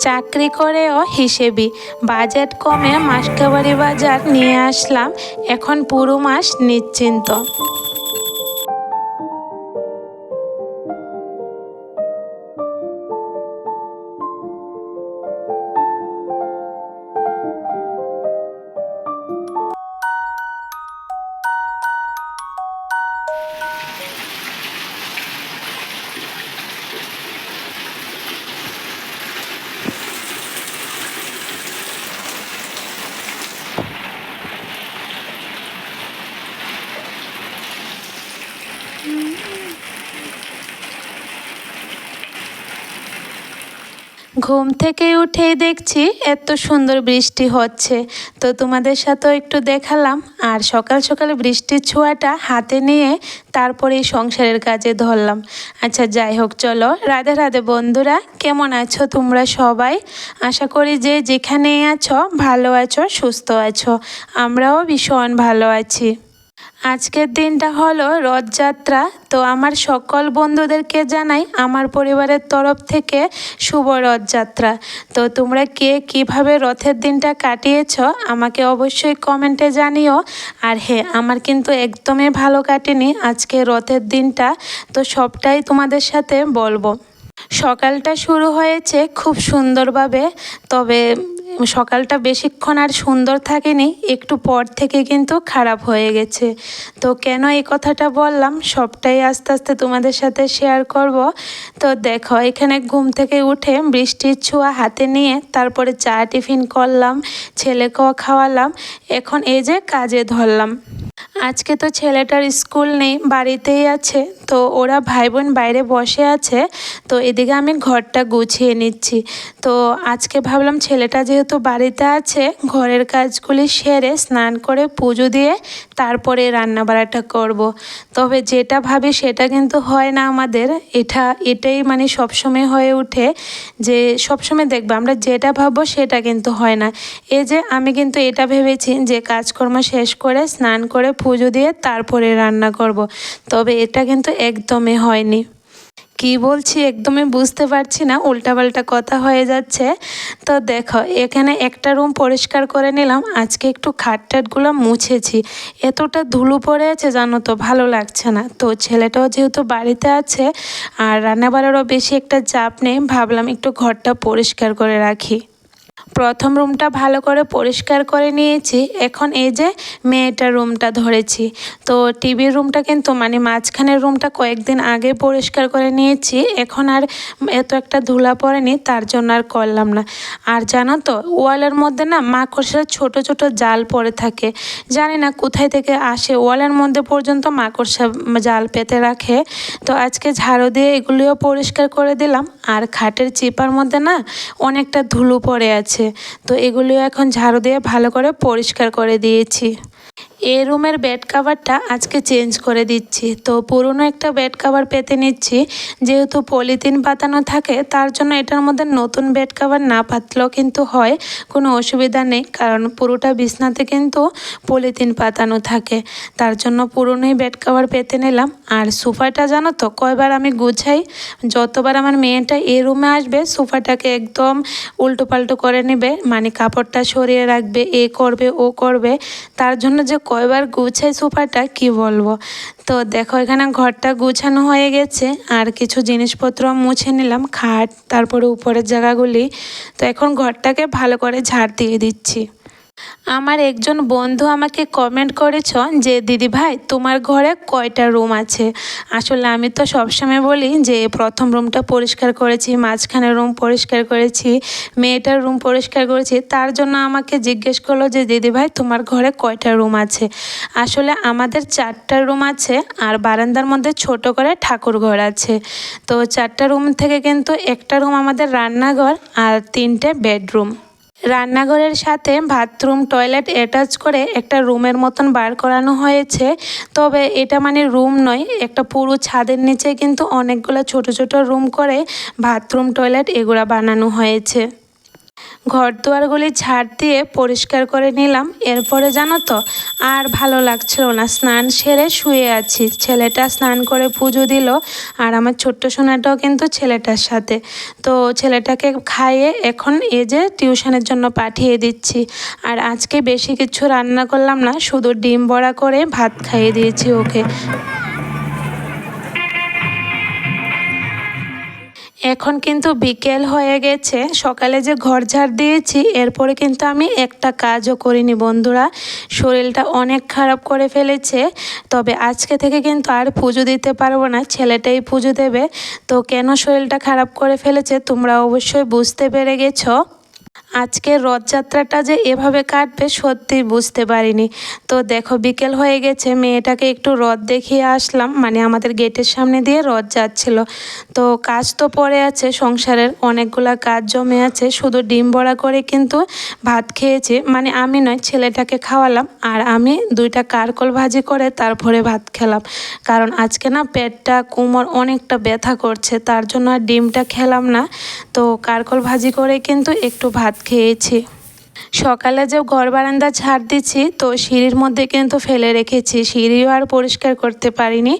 চাকরি করেও হিসেবি বাজেট কমে মাসকাবারি বাজার নিয়ে আসলাম। এখন পুরো মাস নিশ্চিন্ত। ঘুম থেকে উঠেই দেখছি এত সুন্দর বৃষ্টি হচ্ছে। তো তোমাদের সাথেও একটু দেখালাম। আর সকাল সকাল বৃষ্টির ছোঁয়াটা হাতে নিয়ে তারপরে সংসারের কাজে ধরলাম। আচ্ছা যাই হোক, চলো। রাধে রাধে বন্ধুরা, কেমন আছো তোমরা সবাই? আশা করি যে যেখানেই আছো, ভালো আছো, সুস্থ আছো। আমরাও ভীষণ ভালো আছি। আজকের দিনটা হলো রথযাত্রা। তো আমার সকল বন্ধুদেরকে জানাই আমার পরিবারের তরফ থেকে শুভ রথযাত্রা। তো তোমরা কে কীভাবে রথের দিনটা কাটিয়েছ আমাকে অবশ্যই কমেন্টে জানিও। আর হ্যাঁ আমার কিন্তু একদমই ভালো কাটেনি আজকে রথের দিনটা। তো সবটাই তোমাদের সাথে বলব। সকালটা শুরু হয়েছে খুব সুন্দরভাবে, তবে সকালটা বেশিক্ষণ আর সুন্দর থাকেনি, একটু পর থেকে কিন্তু খারাপ হয়ে গেছে। তো কেন এই কথাটা বললাম? সবটাই আস্তে আস্তে তোমাদের সাথে শেয়ার করব। তো দেখো, এখানে ঘুম থেকে উঠে বৃষ্টির ছোঁয়া হাতে নিয়ে তারপরে চা টিফিন করলাম, ছেলেকেও খাওয়ালাম, এখন এই যে কাজে ধরলাম। আজকে তো ছেলেটার স্কুল নেই, বাড়িতেই আছে। তো ওরা ভাই বোন বাইরে বসে আছে, তো এদিকে আমি ঘরটা গুছিয়ে নিচ্ছি। তো আজকে ভাবলাম ছেলেটা যেহেতু বাড়িতে আছে, ঘরের কাজগুলি সেরে স্নান করে পুজো দিয়ে তারপরে রান্না রান্নাবাড়াটা করব। তবে যেটা ভাবি সেটা কিন্তু হয় না আমাদের। এটা, এটাই মানে সবসময় হয়ে ওঠে যে সবসময় দেখবে, আমরা যেটা ভাববো সেটা কিন্তু হয় না। এই যে আমি কিন্তু এটা ভেবেছি যে কাজকর্ম শেষ করে স্নান করে পুজো দিয়ে তারপরে রান্না করব। তবে এটা কিন্তু একদমই হয়নি। কি বলছি একদমই বুঝতে পারছি না, উল্টাপাল্টা কথা হয়ে যাচ্ছে। তো দেখো, এখানে একটা রুম পরিষ্কার করে নিলাম। আজকে একটু খাট টাটগুলো মুছেছি। এতটা ধুলো পড়ে আছে জানো তো, ভালো লাগছে না। তো ছেলেটাও যেহেতু বাড়িতে আছে, আর রান্নাবাড়ারও বেশি একটা চাপ নেই, ভাবলাম একটু ঘরটা পরিষ্কার করে রাখি। প্রথম রুমটা ভালো করে পরিষ্কার করে নিয়েছি। এখন এই যে মেয়েটার রুমটা ধরেছি। তো টিভির রুমটা কিন্তু মানে মাঝখানের রুমটা কয়েকদিন আগে পরিষ্কার করে নিয়েছি। এখন আর এত একটা ধুলা পড়েনি, তার জন্য আর করলাম না। আর জানো তো, ওয়ালের মধ্যে না মাকড়সার ছোট ছোট জাল পড়ে থাকে। জানি না কোথায় থেকে আসে, ওয়ালের মধ্যে পর্যন্ত মাকড়সা জাল পেতে রাখে। তো আজকে ঝাড়ু দিয়ে এগুলিও পরিষ্কার করে দিলাম। আর খাটের চিপার মধ্যে না অনেকটা ধুলো পড়ে আছে। তো এগুলো এখন ঝাড়ু দিয়ে ভালো করে পরিষ্কার করে দিয়েছি। এই রুমের বেড কাভারটা আজকে চেঞ্জ করে দিচ্ছি। তো পুরনো একটা বেড কাভার পেতে নিচ্ছি। যেহেতু পলিথিন পাতানো থাকে, তার জন্য এটার মধ্যে নতুন বেড কাভার না পাতলেও কিন্তু হয়, কোনো অসুবিধা নেই, কারণ পুরোটা বিছনাতে কিন্তু পলিথিন পাতানো থাকে। তার জন্য পুরনোই বেড কাভার পেতে নিলাম। আর সোফাটা জানো তো, কয়বার আমি গুছাই, যতবার আমার মেয়েটা এই রুমে আসবে, সোফাটাকে একদম উল্টো পাল্টো করে নেবে মানে কাপড়টা সরিয়ে রাখবে, এ করবে, ও করবে। তার জন্য যে কয়বার গুছাই সোফাটা কি বলব? তো দেখো, এখানে ঘরটা গুছানো হয়ে গেছে, আর কিছু জিনিসপত্র মুছে নিলাম, খাট, তারপরে উপরের জায়গাগুলি। তো এখন ঘরটাকে ভালো করে ঝাড় দিয়ে দিচ্ছি। আমার একজন বন্ধু আমাকে কমেন্ট করেছ যে দিদি ভাই তোমার ঘরে কয়টা রুম আছে? আসলে আমি তো সবসময় বলি যে, প্রথম রুমটা পরিষ্কার করেছি মাঝখানে রুম পরিষ্কার করেছি, মেয়েটার রুম পরিষ্কার করেছি। তার জন্য আমাকে জিজ্ঞেস করল যে দিদি ভাই তোমার ঘরে কয়টা রুম আছে? আসলে আমাদের চারটা রুম আছে আর বারান্দার মধ্যে ছোট করে ঠাকুর ঘর আছে। তো চারটা রুম থেকে কিন্তু একটা রুম আমাদের রান্নাঘর আর তিনটে বেডরুম রান্নাঘরের সাথে বাথরুম, টয়লেট অ্যাটাচ করে একটা রুমের মতন বার করানো হয়েছে। তবে এটা মানে রুম নয়, একটা পুরো ছাদের নিচে কিন্তু অনেকগুলো ছোট ছোট রুম করে বাথরুম, টয়লেট এগুলো বানানো হয়েছে। ঘর দুয়ারগুলি ঝাড় দিয়ে পরিষ্কার করে নিলাম। এরপরে জানো তো, আর ভালো লাগছিল না। স্নান সেরে শুয়ে আছি। ছেলেটা স্নান করে পুজো দিল, আর আমার ছোট্ট সোনাটাও কিন্তু ছেলেটার সাথে। তো ছেলেটাকে খাইয়ে এখন এ যে টিউশনের জন্য পাঠিয়ে দিচ্ছি। আর আজকে বেশি কিছু রান্না করলাম না, শুধু ডিম বড়া করে ভাত খাইয়ে দিয়েছি ওকে। এখন কিন্তু বিকেল হয়ে গেছে। সকালে যে ঘর ঝাড় দিয়েছি, এরপরে কিন্তু আমি একটা কাজও করিনি বন্ধুরা। শরীরটা অনেক খারাপ করে ফেলেছে। তবে আজকে থেকে কিন্তু আর পুজো দিতে পারব না, ছেলেটাই পুজো দেবে। তো কেন শরীরটা খারাপ করে ফেলেছে তোমরা অবশ্যই বুঝতে পেরে গেছো। আজকে রথযাত্রাটা যে এভাবে কাটবে সত্যিই বুঝতে পারিনি। তো দেখো, বিকেল হয়ে গেছে, মেয়েটাকে একটু রথ দেখিয়ে আসলাম। মানে আমাদের গেটের সামনে দিয়ে রথ যাচ্ছিল। তো কাজ তো পড়ে আছে, সংসারের অনেকগুলা কাজ জমে আছে। শুধু ডিম বড়া করে কিন্তু ভাত খেয়েছি। মানে আমি নয়, ছেলেটাকে খাওয়ালাম আর আমি দুইটা কারকল ভাজি করে তারপরে ভাত খেলাম। কারণ আজকে না পেটটা, কোমর অনেকটা ব্যথা করছে, তার জন্য আর ডিমটা খেলাম না। তো কারকল ভাজি করে কিন্তু একটু ভাত খেয়েছি। সকালে যে ঘর বারান্দা ঝাড় দিচ্ছি, তো সিঁড়ির মধ্যে কিন্তু ফেলে রেখেছি। সিঁড়িও আর পরিষ্কার করতে পারিনি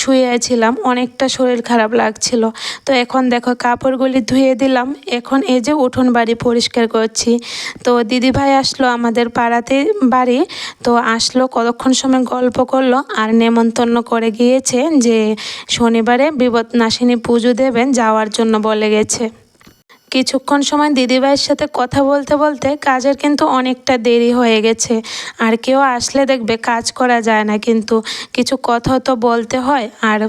শুয়েছিলাম অনেকটা শরীর খারাপ লাগছিল। তো এখন দেখো কাপড়গুলি ধুয়ে দিলাম, এখন এই যে উঠোন বাড়ি পরিষ্কার করছি। তো দিদিভাই আসলো আমাদের পাড়াতে বাড়ি, তো আসলো কতক্ষণ সময় গল্প করল, আর নেমন্তন্ন করে গিয়েছে যে শনিবারে বিপদ নাশিনী পুজো দেবেন, যাওয়ার জন্য বলে গেছে। কিছুক্ষণ সময় দিদিভাইয়ের সাথে কথা বলতে বলতে কাজের কিন্তু অনেকটা দেরি হয়ে গেছে। আর কেউ আসলে দেখবে কাজ করা যায় না, কিন্তু কিছু কথা তো বলতে হয়। আর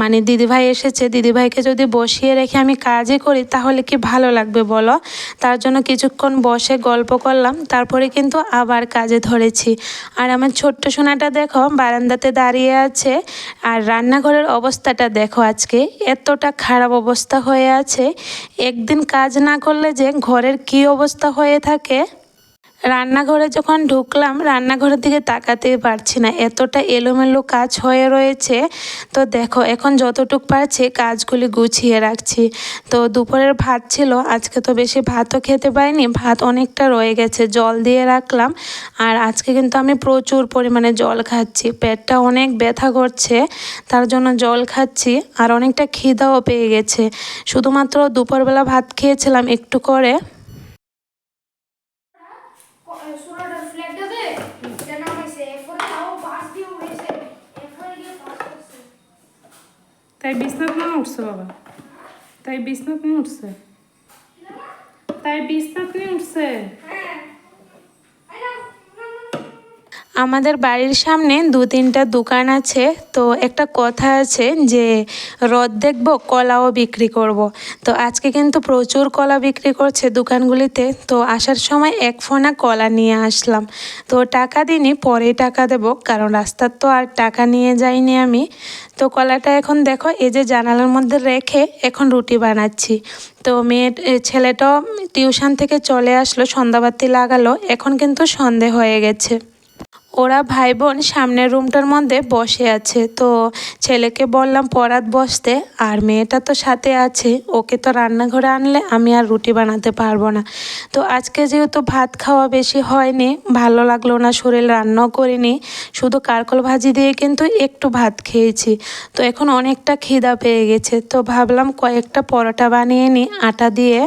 মানে দিদিভাই এসেছে, দিদিভাইকে যদি বসিয়ে রেখে আমি কাজই করি, তাহলে কি ভালো লাগবে বলো? তার জন্য কিছুক্ষণ বসে গল্প করলাম, তারপরে কিন্তু আবার কাজে ধরেছি। আর আমার ছোট্ট সোনাটা দেখো, বারান্দাতে দাঁড়িয়ে আছে। আর রান্নাঘরের অবস্থাটা দেখো আজকে, এতটা খারাপ অবস্থা হয়ে আছে। একদিন কাজ না করলে যে ঘরের কি অবস্থা হয়ে থাকে রান্নাঘরে যখন ঢুকলাম, রান্নাঘরের দিকে তাকাতেই পারছি না। এতটা এলোমেলো কাজ হয়ে রয়েছে। তো দেখো, এখন যতটুক পারছি কাজগুলি গুছিয়ে রাখছি। তো দুপুরের ভাত ছিল, আজকে তো বেশি ভাতও খেতে পারিনি, ভাত অনেকটা রয়ে গেছে, জল দিয়ে রাখলাম। আর আজকে কিন্তু আমি প্রচুর পরিমাণে জল খাচ্ছি, পেটটা অনেক ব্যথা করছে, তার জন্য জল খাচ্ছি, আর অনেকটা খিদাও পেয়ে গেছে। শুধুমাত্র দুপুরবেলা ভাত খেয়েছিলাম একটু করে সুরাটার ফ্ল্যাগটাতে এটা নামাইছে এরপরে তাও বাস দিয়ে উড়েছে এরপরে গিয়ে পাস করছে তাই বিছনাত না উঠছে বাবা তাই বিছনাত নিয়ে উঠছে তাই বিছনাত নিয়ে উঠছে আমাদের বাড়ির সামনে দু তিনটা দোকান আছে। তো একটা কথা আছে যে রদ দেখব, কলাও বিক্রি করব। তো আজকে কিন্তু প্রচুর কলা বিক্রি করছে দোকানগুলিতে। তো আসার সময় এক ফোনা কলা নিয়ে আসলাম। তো টাকা দিইনি, পরে টাকা দেব, কারণ রাস্তার তো আর টাকা নিয়ে যাইনি আমি। তো কলাটা এখন দেখো, এই যে জানালার মধ্যে রেখে এখন রুটি বানাচ্ছি। তো মেয়ে ছেলেটাও টিউশন থেকে চলে আসলো, সন্ধ্যাবাতি লাগালো, এখন কিন্তু সন্ধে হয়ে গেছে। ওরা ভাই বোন সামনের রুমটার মধ্যে বসে আছে। তো ছেলেকে বললাম, পরাত, বসতে। আর মেয়েটা তো সাথে আছে। ওকে তো রান্নাঘরে আনলে আমি আর রুটি বানাতে পারব না। তো আজকে যেহেতু ভাত খাওয়া বেশি হয়নি, ভালো লাগল না শরীর, রান্নাও করিনি। শুধু কারকল ভাজি দিয়ে কিন্তু একটু ভাত খেয়েছি। তো এখন অনেকটা খিদা পেয়ে গেছে। তো ভাবলাম কয়েকটা পরোটা বানিয়ে নিই আটা দিয়ে।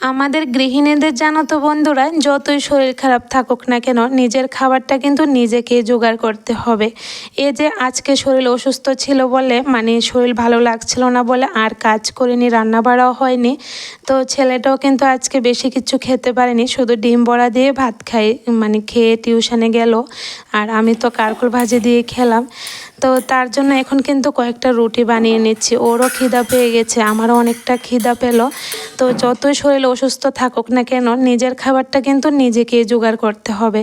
আমাদের গৃহিণীদের জানো তো বন্ধুরা, যতই শরীর খারাপ থাকুক না কেন, নিজের খাবারটা কিন্তু নিজেকে জোগাড় করতে হবে। এ যে আজকে শরীর অসুস্থ ছিল বলে মানে শরীর ভালো লাগছিল না বলে আর কাজ করিনি রান্না বাড়াও হয়নি, তো ছেলেটাও কিন্তু আজকে বেশি কিছু খেতে পারেনি, শুধু ডিম বড়া দিয়ে ভাত খাই মানে খেয়ে টিউশনে গেল, আর আমি তো কারকুল ভাজি দিয়ে খেলাম। তো তার জন্য এখন কিন্তু কয়েকটা রুটি বানিয়ে নিচ্ছি। ওরও খিদা পেয়ে গেছে, আমারও অনেকটা খিদা পেল। তো যতই শরীর অসুস্থ থাকুক না কেন, নিজের খাবারটা কিন্তু নিজেকেই জোগাড় করতে হবে।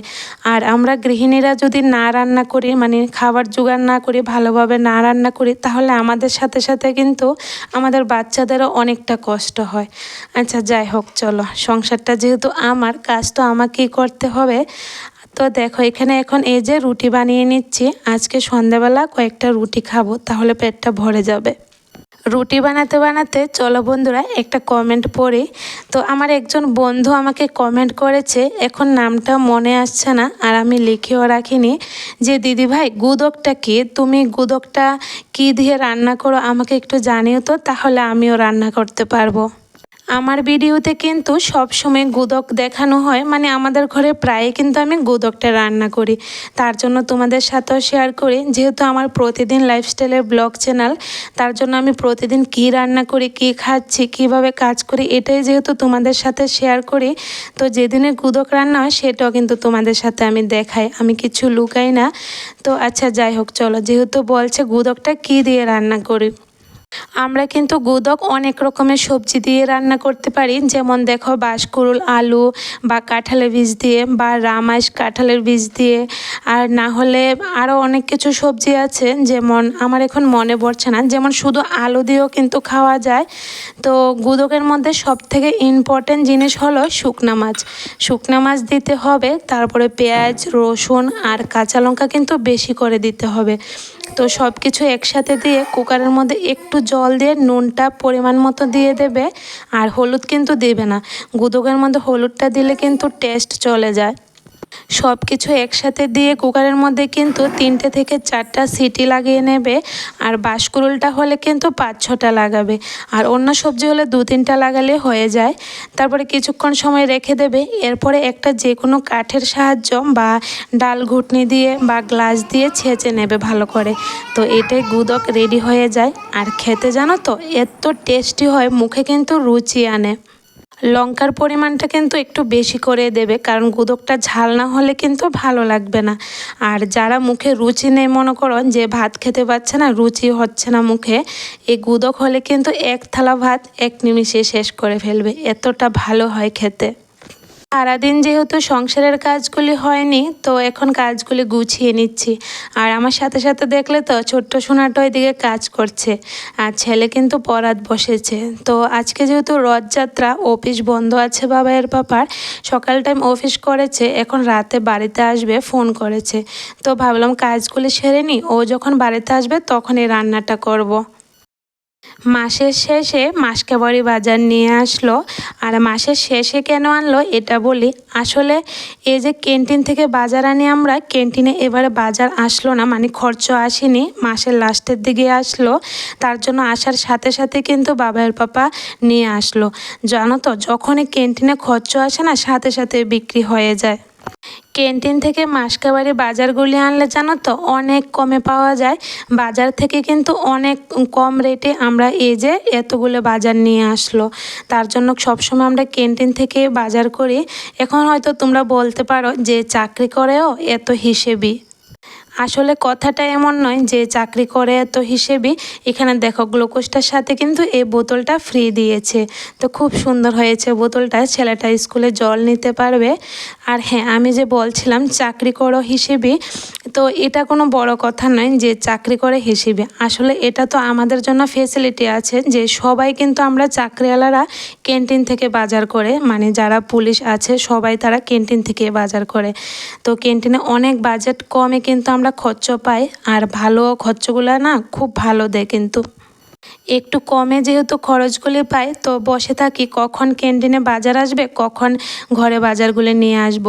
আর আমরা গৃহিণীরা যদি না রান্না করি মানে খাবার জোগাড় না করি, ভালোভাবে না রান্না করি, তাহলে আমাদের সাথে সাথে কিন্তু আমাদের বাচ্চাদেরও অনেকটা কষ্ট হয়। আচ্ছা যাই হোক, চলো। সংসারটা যেহেতু আমার, কাজ তো আমাকেই করতে হবে। তো দেখো, এখানে এখন এই যে রুটি বানিয়ে নিচ্ছি। আজকে সন্ধ্যাবেলা কয়েকটা রুটি খাব, তাহলে পেটটা ভরে যাবে। রুটি বানাতে বানাতে, চলো বন্ধুরা, একটা কমেন্ট পড়ি। তো আমার একজন বন্ধু আমাকে কমেন্ট করেছে, এখন নামটা মনে আসছে না, আর আমি লিখেও রাখিনি যে দিদি ভাই গুদকটা কি? তুমি গুদকটা কি দিয়ে রান্না করো? আমাকে একটু জানিও তো, তাহলে আমিও রান্না করতে পারব। আমার ভিডিওতে কিন্তু সব সময় গুদক দেখানো হয়। মানে আমাদের ঘরে প্রায় কিন্তু আমি গুদকটা রান্না করি। তার জন্য তোমাদের সাথেও শেয়ার করি। যেহেতু আমার প্রতিদিন লাইফস্টাইলের ব্লগ চ্যানেল তার জন্য আমি প্রতিদিন কি রান্না করি, কি খাচ্ছি, কীভাবে কাজ করি, এটাই যেহেতু তোমাদের সাথে শেয়ার করি, তো যেদিনে গুদক রান্না হয়, সেটাও কিন্তু তোমাদের সাথে আমি দেখাই। আমি কিছু লুকাই না। তো আচ্ছা যাই হোক, চলো। যেহেতু বলছে গুদকটা কি দিয়ে রান্না করি? আমরা কিন্তু গুদক অনেক রকমের সবজি দিয়ে রান্না করতে পারি, যেমন দেখো বাঁশকুড়ুল, আলু বা কাঁঠালের বীজ দিয়ে বা রামাইশ কাঁঠালের বীজ দিয়ে। আর না হলে আরও অনেক কিছু সবজি আছে, যেমন আমার এখন মনে পড়ছে না, যেমন শুধু আলু দিয়েও কিন্তু খাওয়া যায়। তো গুদকের মধ্যে সব থেকে ইম্পর্টেন্ট জিনিস হলো শুকনা মাছ। শুকনা মাছ দিতে হবে, তারপরে পেঁয়াজ, রসুন আর কাঁচা লঙ্কা কিন্তু বেশি করে দিতে হবে। তো সব কিছু একসাথে দিয়ে কুকারের মধ্যে একটু জল দিয়ে নুনটা পরিমাণ মতো দিয়ে দেবে, আর হলুদ কিন্তু দেবে না। গুদকের মধ্যে হলুদটা দিলে কিন্তু টেস্ট চলে যায়। সব কিছু একসাথে দিয়ে কুকারের মধ্যে কিন্তু তিনটে থেকে চারটা সিটি লাগিয়ে নেবে, আর বাঁশকুড়ুলটা হলে কিন্তু পাঁচ ছটা লাগাবে, আর অন্য সবজি হলে দু তিনটা লাগালে হয়ে যায়। তারপরে কিছুক্ষণ সময় রেখে দেবে, এরপরে একটা যে কোনো কাঠের সাহায্য বা ডাল ঘুটনি দিয়ে বা গ্লাস দিয়ে ছেঁচে নেবে ভালো করে। তো এটাই গুদক রেডি হয়ে যায়, আর খেতে জানো তো, এত টেস্টি হয়, মুখে কিন্তু রুচি আনে। লঙ্কার পরিমাণটা কিন্তু একটু বেশি করে দেবে, কারণ গুদকটা ঝাল না হলে কিন্তু ভালো লাগবে না। আর যারা মুখে রুচি নেই, মনে করো যে ভাত খেতে পারছে না, রুচি হচ্ছে না মুখে, এই গুদক হলে কিন্তু এক থালা ভাত এক নিমিষে শেষ করে ফেলবে, এতটা ভালো হয় খেতে। সারাদিন যেহেতু সংসারের কাজগুলি হয়নি, তো এখন কাজগুলি গুছিয়ে নিচ্ছি। আর আমার সাথে সাথে দেখলে তো ছোট্ট সোনাটা ওইদিকে কাজ করছে, আর ছেলে কিন্তু পরাত বসেছে। তো আজকে যেহেতু রথযাত্রা, অফিস বন্ধ আছে বাবাইয়ের পাপার, সকাল টাইম অফিস করেছে, এখন রাতে বাড়িতে আসবে ফোন করেছে। তো ভাবলাম কাজগুলি সেরে নিই ও যখন বাড়িতে আসবে তখনই রান্নাটা করব। মাসের শেষে মাসকাবাড়ি বাজার নিয়ে আসলো। আর মাসের শেষে কেন আনলো এটা বলি, আসলে এই যে ক্যান্টিন থেকে বাজার আনি আমরা, ক্যান্টিনে এবারে বাজার আসলো না মানে খরচ আসেনি, মাসের লাস্টের দিকে আসলো। তার জন্য আসার সাথে সাথে কিন্তু বাবার পাপা নিয়ে আসলো। জানো তো, যখনই ক্যান্টিনে খরচ আসে না, সাথে সাথে বিক্রি হয়ে যায়। ক্যান্টিন থেকে মাসকাবারি বাজারগুলি আনলে জানো তো, অনেক কমে পাওয়া যায়। বাজার থেকে কিন্তু অনেক কম রেটে আমরা এ যে এতগুলো বাজার নিয়ে আসলো। তার জন্য সবসময় আমরা ক্যান্টিন থেকে বাজার করি। এখন হয়তো তোমরা বলতে পারো যে চাকরি করেও এত হিসেবি। আসলে কথাটা এমন নয় যে চাকরি করে এত হিসেবে এখানে দেখো গ্লুকোজটার সাথে কিন্তু এই বোতলটা ফ্রি দিয়েছে। তো খুব সুন্দর হয়েছে বোতলটা, ছেলেটা স্কুলে জল নিতে পারবে। আর হ্যাঁ আমি যে বলছিলাম চাকরি করো হিসেবে তো এটা কোনো বড় কথা নয় যে চাকরি করে হিসেবে। আসলে এটা তো আমাদের জন্য ফেসিলিটি আছে যে সবাই কিন্তু আমরা চাকরিওয়ালারা ক্যান্টিন থেকে বাজার করে মানে যারা পুলিশ আছে সবাই তারা ক্যান্টিন থেকে বাজার করে। তো ক্যান্টিনে অনেক বাজেট কমে কিন্তু আমরা খরচ পাই, আর ভালো খরচগুলো না খুব ভালো দেয় কিন্তু। একটু কমে যেহেতু খরচগুলি পাই তো বসে থাকি কখন ক্যান্টিনে বাজার আসবে, কখন ঘরে বাজারগুলো নিয়ে আসব।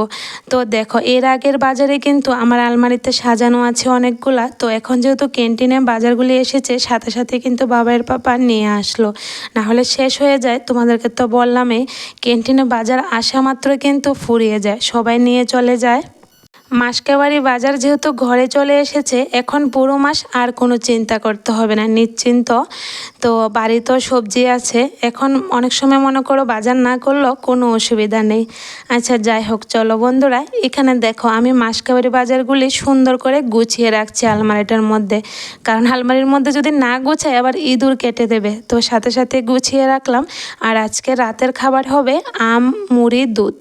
তো দেখো, এর আগের বাজারে কিন্তু আমার আলমারিতে সাজানো আছে অনেকগুলা, তো এখন যেহেতু ক্যান্টিনে বাজারগুলি এসেছে, সাথে সাথে কিন্তু বাবার পাপা নিয়ে আসলো। না হলে শেষ হয়ে যায়, তোমাদেরকে তো বললামই, ক্যান্টিনে বাজার আসা মাত্র কিন্তু ফুরিয়ে যায়, সবাই নিয়ে চলে যায়। মাসকাবাড়ি বাজার যেহেতু ঘরে চলে এসেছে, এখন পুরো মাস আর কোনো চিন্তা করতে হবে না, নিশ্চিন্ত। তো বাড়িতেও সবজি আছে, এখন অনেক সময় মনে করো বাজার না করলেও কোনো অসুবিধা নেই। আচ্ছা যাই হোক, চলো বন্ধুরা, এখানে দেখো আমি মাসকাবাড়ি বাজারগুলি সুন্দর করে গুছিয়ে রাখছি আলমারিটার মধ্যে। কারণ আলমারির মধ্যে যদি না গুছাই আবার ইঁদুর কেটে দেবে। তো সাথে সাথে গুছিয়ে রাখলাম। আর আজকে রাতের খাবার হবে আম, মুড়ি, দুধ।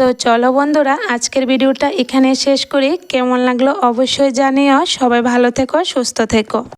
তো চলো বন্ধুরা, আজকের ভিডিওটা এখানে শেষ করি। কেমন লাগল অবশ্যই জানিও। সবাই ভালো থেকো, সুস্থ থেকো।